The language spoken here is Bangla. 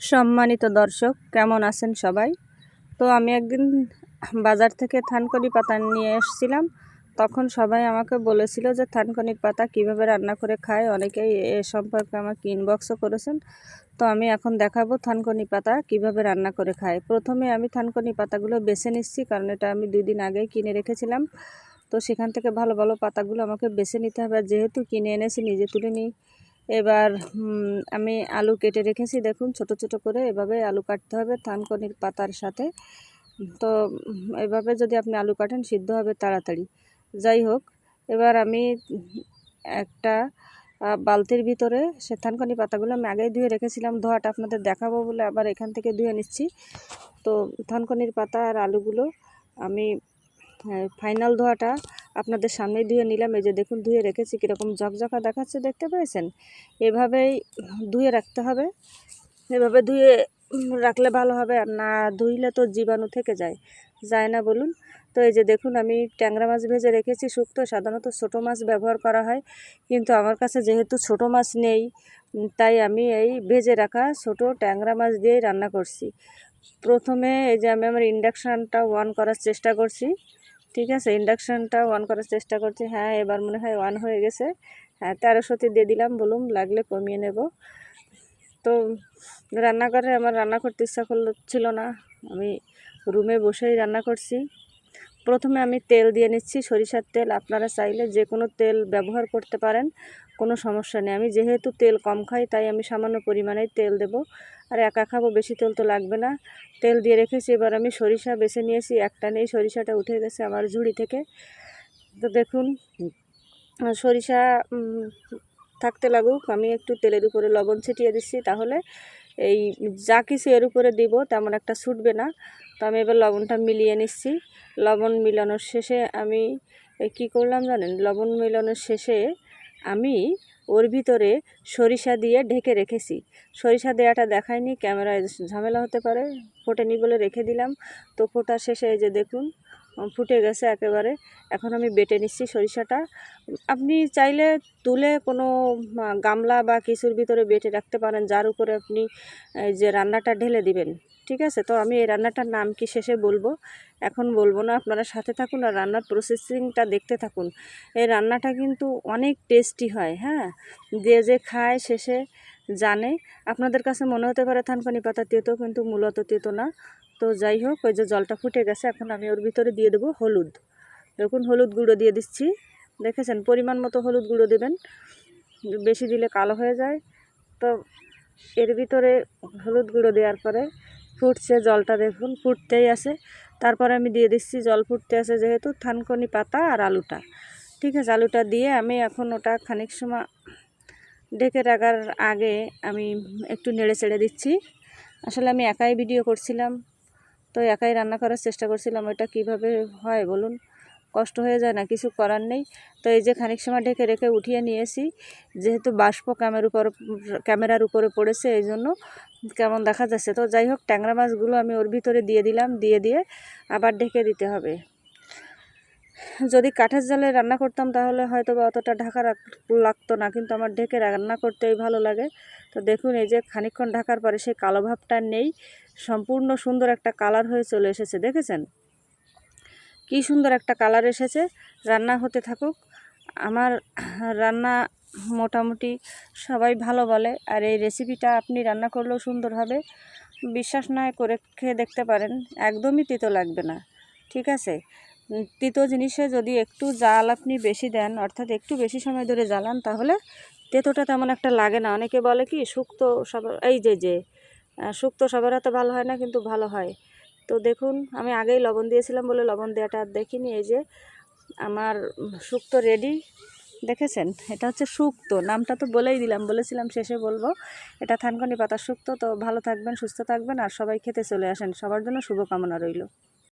সম্মানিত দর্শক, কেমন আছেন সবাই? তো আমি একদিন বাজার থেকে থানকনি পাতা নিয়ে এসেছিলাম। তখন সবাই আমাকে বলেছিল যে থানকনির পাতা কীভাবে রান্না করে খায়? অনেকেই এ সম্পর্কে আমাকে ইনবক্সও করেছেন। তো আমি এখন দেখাবো থানকনি পাতা কীভাবে রান্না করে খায়। প্রথমে আমি থানকনি পাতাগুলো বেছে নিচ্ছি, কারণ এটা আমি দুই দিন আগেই কিনে রেখেছিলাম। তো সেখান থেকে ভালো ভালো পাতাগুলো আমাকে বেছে নিতে হবে। যেহেতু কিনে এনেছি, নিজে তুলে নিই। এবার আমি আলু কেটে রেখেছি। দেখুন, ছোট ছোট করে এভাবে আলু কাটতে হবে থানকনির পাতার সাথে। তো, এভাবে যদি আপনি আলু কাটেন, সিদ্ধ হবে তাড়াতাড়ি। যাই হোক, এবার আমি একটা বালতির ভিতরে সে থানকনি পাতাগুলো আমি আগেই ধুয়ে রেখেছিলাম। ধোয়াটা আপনাদের দেখাবো বলে আবার এখান থেকে ধুয়ে নিচ্ছি। তো থানকনির পাতা আর আলুগুলো আমি ফাইনাল ধোয়াটা আপনাদের সামনেই ধুয়ে নিলাম। এই যে দেখুন, ধুয়ে রেখেছি, কীরকম ঝকঝকা দেখাচ্ছে, দেখতে পেয়েছেন? এভাবেই ধুয়ে রাখতে হবে। এভাবে ধুয়ে রাখলে ভালো হবে, আর না ধুইলে তো জীবাণু থেকে যায়। যায় না বলুন। তো এই যে দেখুন, আমি ট্যাংরা মাছ ভেজে রেখেছি, শুক্তো, সাধারণত ছোটো মাছ ব্যবহার করা হয়। কিন্তু আমার কাছে যেহেতু ছোটো মাছ নেই, তাই আমি এই ভেজে রাখা ছোটো ট্যাংরা মাছ দিয়েই রান্না করছি। প্রথমে এই যে আমি আমার ইন্ডাকশানটা অন করার চেষ্টা করছি। ঠিক আছে ইন্ডাকশানটা অন করার চেষ্টা করছি। হ্যাঁ এবার মনে হয় অন হয়ে গেছে। হ্যাঁ তেরোশোতে দিয়ে দিলাম, বলুন, লাগলে কমিয়ে নেব। তো রান্নাঘরে আমার রান্না করতে ইচ্ছা করছিল না। আমি রুমে বসেই রান্না করছি। প্রথমে আমি তেল দিয়ে নিচ্ছি, সরিষার তেল। আপনারা চাইলে যে কোনো তেল ব্যবহার করতে পারেন, কোনো সমস্যা নেই। আমি যেহেতু তেল কম খাই, তাই আমি সামান্য পরিমাণেই তেল দেব। আর একা খাব, বেশি তেল তো লাগবে না। তেল দিয়ে রেখেছি, এবার আমি সরিষা বেছে নিয়েছি। একটা নেই, সরিষাটা উঠে গেছে আমার ঝুড়ি থেকে। তো দেখুন, সরিষা থাকতে লাগুক। আমি একটু তেলের উপরে লবণ ছিটিয়ে দিচ্ছি, তাহলে এই যা কিছু এর উপরে দিব, তেমন একটা ছুটবে না। তো আমি এবার লবণটা মিলিয়ে নিচ্ছি। লবণ মিলানোর শেষে আমি কী করলাম জানেন? লবণ মিলানোর শেষে আমি ওর ভিতরে সরিষা দিয়ে ঢেকে রেখেছি। সরিষা দেওয়াটা দেখায়নি, ক্যামেরায় ঝামেলা হতে পারে। ফোটেনি বলে রেখে দিলাম। তো ফোটা শেষে এই যে দেখুন ফুটে গেছে একেবারে। এখন আমি বেটে নিচ্ছি সরিষাটা। আপনি চাইলে তুলে কোনো গামলা বা কিছুর ভিতরে বেটে রাখতে পারেন, যার উপরে আপনি যে রান্নাটা ঢেলে দিবেন। ঠিক আছে? তো আমি এই রান্নাটার নাম কি শেষে বলব? এখন বলব না, আপনারা সাথে থাকুন আর রান্নার প্রসেসিংটা দেখতে থাকুন। এই রান্নাটা কিন্তু অনেক টেস্টি হয় হ্যাঁ? যে যে খায় শেষে জানে। আপনাদের কাছে মনে হতে পারে থানপানি পাতা তেতো, কিন্তু মূলত তেতো না। তো যাই হোক, ওই যে জলটা ফুটে গেছে, এখন আমি ওর ভিতরে দিয়ে দেবো হলুদ। দেখুন, হলুদ গুঁড়ো দিয়ে দিচ্ছি। দেখেছেন, পরিমাণ মতো হলুদ গুঁড়ো দেবেন। বেশি দিলে কালো হয়ে যায়। তো এর ভিতরে হলুদ গুঁড়ো দেওয়ার পরে ফুটছে জলটা, দেখুন, ফুটতেই আছে। তারপরে আমি দিয়ে দিচ্ছি, জল ফুটতে আছে যেহেতু, থানকনি পাতা আর আলুটা। ঠিক আছে, আলুটা দিয়ে আমি এখন ওটা খানিক সময় ডেকে রাখার আগে আমি একটু নেড়ে চেড়ে দিচ্ছি। আসলে আমি একাই ভিডিও করছিলাম। তো একাই রান্না করার চেষ্টা করছিলাম, ওইটা কীভাবে হয় বলুন? কষ্ট হয়ে যায় না, কিছু করার নেই। তো এই যে খানিক সময় ঢেকে রেখে উঠিয়ে নিয়েছি, যেহেতু বাষ্প ক্যামের উপর, ক্যামেরার উপরে পড়েছে এই জন্য কেমন দেখা যাচ্ছে। তো যাই হোক, ট্যাংরা মাছগুলো আমি ওর ভিতরে দিয়ে দিলাম, দিয়ে দিয়ে আবার ঢেকে দিতে হবে। যদি কাঠের জালে রান্না করতাম তাহলে হয়তো বা অতটা ঢাকা লাগতো না, কিন্তু আমার ঢেকে রান্না করতেই ভালো লাগে। তো দেখুন, এই যে খানিকক্ষণ ঢাকার পরে সেই কালো ভাবটা নেই, সম্পূর্ণ সুন্দর একটা কালার হয়ে চলে এসেছে, দেখেছেন? কি সুন্দর একটা কালার এসেছে, রান্না হতে থাকুক। আমার রান্না মোটামুটি সবাই ভালো বলে, আর এই রেসিপিটা আপনি রান্না করলেও সুন্দর হবে। বিশ্বাস নয় করে খেয়ে দেখতে পারেন, একদমই তিতো লাগবে না, ঠিক আছে? তিতো জিনিসে যদি একটু জাল আপনি বেশি দেন, অর্থাৎ একটু বেশি সময় ধরে জ্বালান, তাহলে তেতোটা তেমন একটা লাগে না। অনেকে বলে কি, শুক্তো সবার, এই যে যে শুক্তো সবার হাতে ভালো হয় না, কিন্তু ভালো হয়। তো দেখুন, আমি আগেই লবণ দিয়েছিলাম বলে লবণ দেওয়াটা আর দেখিনি। এই যে, আমার শুক্তো রেডি দেখেছেন? এটা হচ্ছে শুক্তো। নামটা তো বলেই দিলাম, বলেছিলাম শেষে বলব। এটা থানকনি পাতা শুক্তো। তো ভালো থাকবেন, সুস্থ থাকবেন, আর সবাই খেতে চলে আসেন। সবার জন্য শুভকামনা রইল।